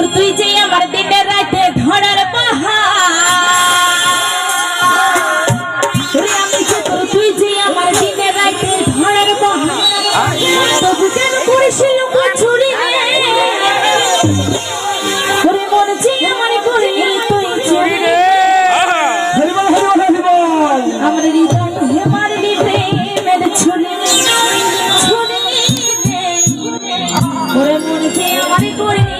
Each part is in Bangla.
চতুর তুই যে আমার দিনে রাতে ধরার আমার হৃদয় হে মারলি প্রেমের ছুরি ছুরি ওরে মনে আমার করে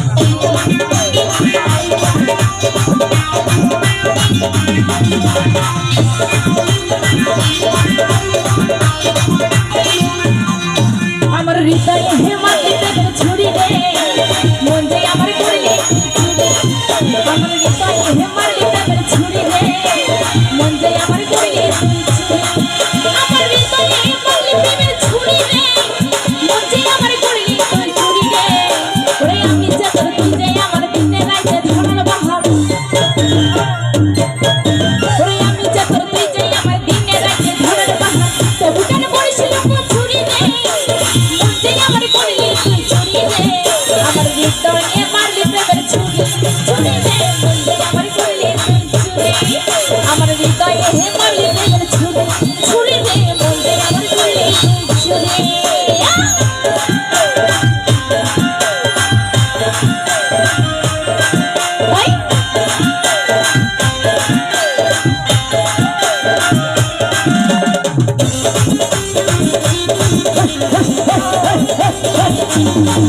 হৃদয়ে হেমালি দেবের ছুরি রে। মন যে আমার করলে চুরি আমার হৃদয়ে হেমালি দেবের ছুরি রে। মন যে আমার করলে আমার হৃদয়ে হেমালি দেবের ছুরি রে মন যে আমার করলে তুই রে ওরে আমি যে তোর তুই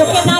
Look at.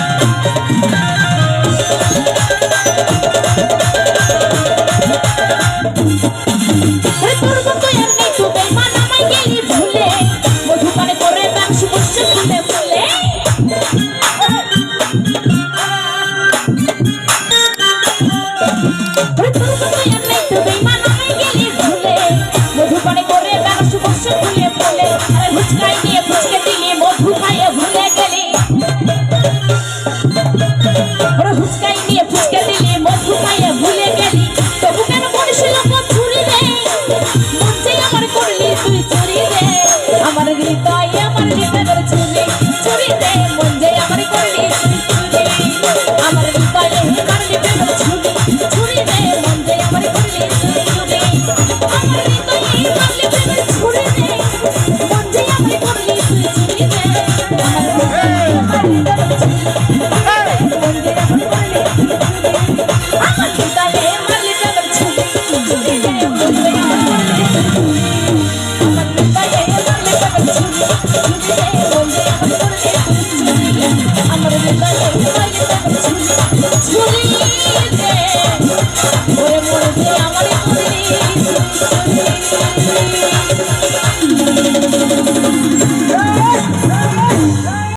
ফুচকাই নিয়ে, ফুচকা দিলে মধু খাইয়া ভুলে গেলি। তবু কেন করেছিল ছুরি রে? মন আমার করলি, তুই চুরি রে? আমার হৃদয় আমার হৃদয় করে ছুরি চুরি রে? মন যে আমার করলি, তুই চুরি আমার হৃদয় আমার হৃদয় করে ছুরি চুরি রে? মন যে আমার করলি, তুই চুরি আমার হৃদয় আমার হৃদয় করে ছুরি রে মন যে আমার করলি, তুই চুরি রে? আমার হৃদয় আমার হৃদয় করে